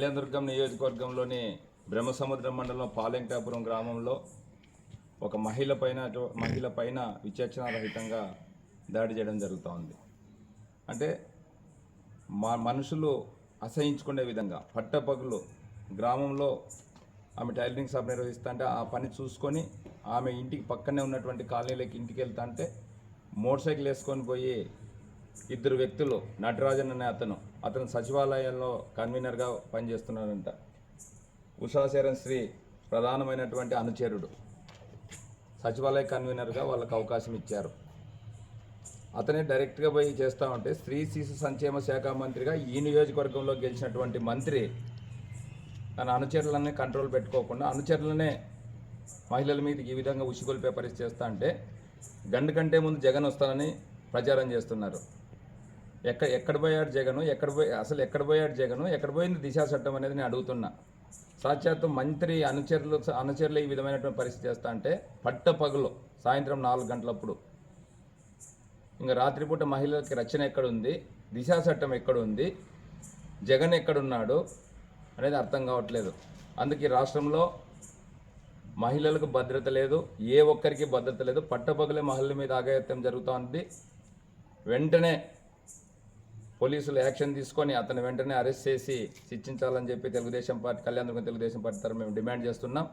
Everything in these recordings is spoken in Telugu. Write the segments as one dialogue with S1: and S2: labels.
S1: కళ్యాణదుర్గం నియోజకవర్గంలోని బ్రహ్మసముద్రం మండలం పాలెంకాపురం గ్రామంలో ఒక మహిళ పైన మహిళ పైన విచక్షణారహితంగా దాడి చేయడం జరుగుతూ ఉంది అంటే మా మనుషులు అసహించుకునే విధంగా పట్టపగులు గ్రామంలో ఆమె టైలరింగ్ షాప్ నిర్వహిస్తుంటే ఆ పని చూసుకొని ఆమె ఇంటికి పక్కనే ఉన్నటువంటి కాలనీలోకి ఇంటికి వెళ్తా అంటే మోటార్ సైకిల్ వేసుకొని పోయి ఇద్దరు వ్యక్తులు నటరాజన్ అనే అతను. అతను సచివాలయంలో కన్వీనర్గా పనిచేస్తున్నాడంట. ఉషాశరణ్ శ్రీ ప్రధానమైనటువంటి అనుచరుడు. సచివాలయ కన్వీనర్గా వాళ్ళకి అవకాశం ఇచ్చారు. అతనే డైరెక్ట్గా పోయి చేస్తా ఉంటే స్త్రీ శిశు సంక్షేమ శాఖ మంత్రిగా ఈ నియోజకవర్గంలో గెలిచినటువంటి మంత్రి తన అనుచరులనే కంట్రోల్ పెట్టుకోకుండా అనుచరులనే మహిళల మీద ఈ విధంగా ఉసిగొల్పే పరిస్థితి చేస్తా అంటే గండు కంటే ముందు జగన్ వస్తానని ప్రచారం చేస్తున్నారు. ఎక్కడ ఎక్కడ పోయాడు జగను? ఎక్కడ పోయి అసలు ఎక్కడ పోయాడు జగను? ఎక్కడ పోయింది దిశా చట్టం అనేది నేను అడుగుతున్నా. సాక్షాత్తు మంత్రి అనుచరులు అనుచరులు ఈ విధమైనటువంటి పరిస్థితి చేస్తా అంటే పట్ట పగులు సాయంత్రం నాలుగు గంటలప్పుడు. ఇంకా రాత్రిపూట మహిళలకి రక్షణ ఎక్కడుంది? దిశా చట్టం ఎక్కడుంది? జగన్ ఎక్కడున్నాడు? అనేది అర్థం కావట్లేదు. అందుకే రాష్ట్రంలో మహిళలకు భద్రత లేదు ఏ ఒక్కరికి భద్రత లేదు. పట్టపగలే మహిళల మీద ఆగాయత్యం జరుగుతూ ఉంది. వెంటనే పోలీసులు యాక్షన్ తీసుకొని అతను వెంటనే అరెస్ట్ చేసి శిక్షించాలని చెప్పి తెలుగుదేశం పార్టీ కళ్యాణ తెలుగుదేశం పార్టీ తరఫున మేము డిమాండ్ చేస్తున్నాం.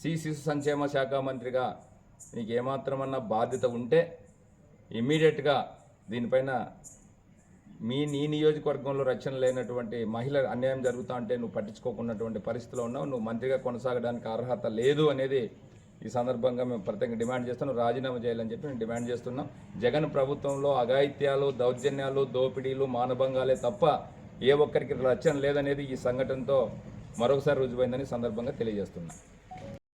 S1: సి శిశు సంక్షేమ శాఖ మంత్రిగా నీకు ఏమాత్రమన్నా బాధ్యత ఉంటే ఇమ్మీడియట్గా దీనిపైన మీ నీ నియోజకవర్గంలో రక్షణ లేనటువంటి మహిళ అన్యాయం జరుగుతా అంటే నువ్వు పట్టించుకోకున్నటువంటి పరిస్థితిలో ఉన్నావు. నువ్వు మంత్రిగా కొనసాగడానికి అర్హత లేదు అనేది ఈ సందర్భంగా మేము ప్రత్యేకంగా డిమాండ్ చేస్తున్నాం. రాజీనామా చేయాలని చెప్పి మేము డిమాండ్ చేస్తున్నాం. జగన్ ప్రభుత్వంలో అఘాయిత్యాలు దౌర్జన్యాలు దోపిడీలు మానభంగాలే తప్ప ఏ ఒక్కరికి రచన లేదనేది ఈ సంఘటనతో మరొకసారి రుజువైందని సందర్భంగా తెలియజేస్తున్నాం.